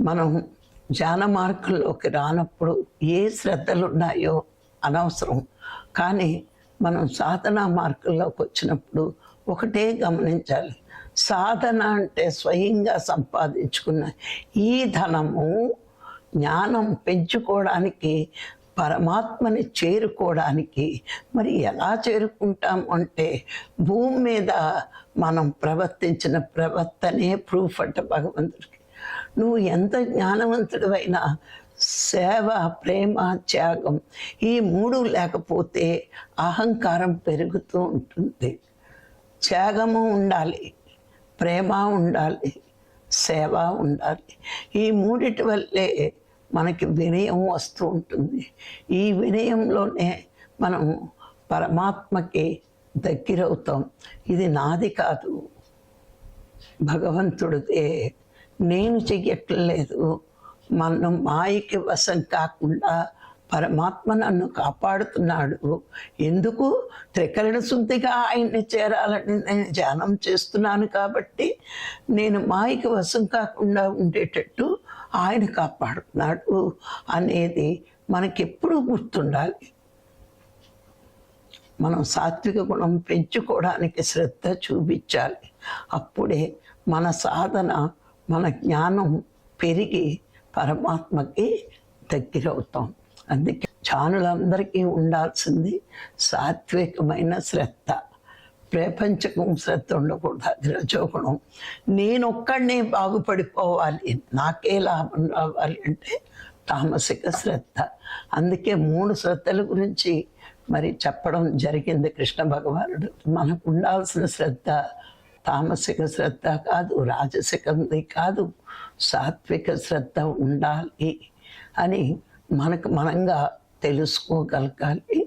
మనం ధ్యాన మార్గంలోకి రానప్పుడు ఏ శ్రద్ధలు ఉన్నాయో అనవసరం. కానీ మనం సాధనా మార్గంలోకి వచ్చినప్పుడు ఒకటే గమనించాలి. సాధన అంటే స్వయంగా సంపాదించుకున్న ఈ ధనము జ్ఞానం పెంచుకోవడానికి పరమాత్మని చేరుకోవడానికి. మరి ఎలా చేరుకుంటాం అంటే భూమి మీద మనం ప్రవర్తించిన ప్రవర్తనే ప్రూఫ్ అంట భగవంతుడికి. నువ్వు ఎంత జ్ఞానవంతుడివైనా సేవ ప్రేమ త్యాగం ఈ మూడు లేకపోతే అహంకారం పెరుగుతూ ఉంటుంది. త్యాగము ఉండాలి ప్రేమ ఉండాలి సేవ ఉండాలి. ఈ మూడిటి వల్లే మనకి వినయం వస్తూ ఉంటుంది. ఈ వినయంలోనే మనం పరమాత్మకి దగ్గరవుతాం. ఇది నాది కాదు. భగవంతుడిదే నేను చెయ్యట్లేదు. మనం మాయకి వశం కాకుండా పరమాత్మ నన్ను కాపాడుతున్నాడు. ఎందుకు? త్రికరణ శుద్ధిగా ఆయన్ని చేరాలని నేను ధ్యానం చేస్తున్నాను కాబట్టి నేను మాయకి వశం కాకుండా ఉండేటట్టు ఆయన కాపాడుతున్నాడు అనేది మనకెప్పుడూ గుర్తుండాలి. మనం సాత్విక గుణం పెంచుకోవడానికి శ్రద్ధ చూపించాలి. అప్పుడే మన సాధన మన జ్ఞానం పెరిగి పరమాత్మకి దగ్గరవుతాం అందుకే జానులందరికీ ఉండాల్సింది సాత్వికమైన శ్రద్ధ. ప్రపంచకం శ్రద్ధ ఉండకూడదు అది రజోగుణం. నేనొక్కడినే బాగుపడిపోవాలి నాకే లాభం రావాలి అంటే తామసిక శ్రద్ధ. అందుకే మూడు శ్రద్ధల గురించి మరి చెప్పడం జరిగింది కృష్ణ భగవానుడు. మనకు ఉండాల్సిన శ్రద్ధ తామసిక శ్రద్ధ కాదు రాజసికంది కాదు సాత్విక శ్రద్ధ ఉండాలి అని మనకు మనంగా తెలుసుకోగలగాలి.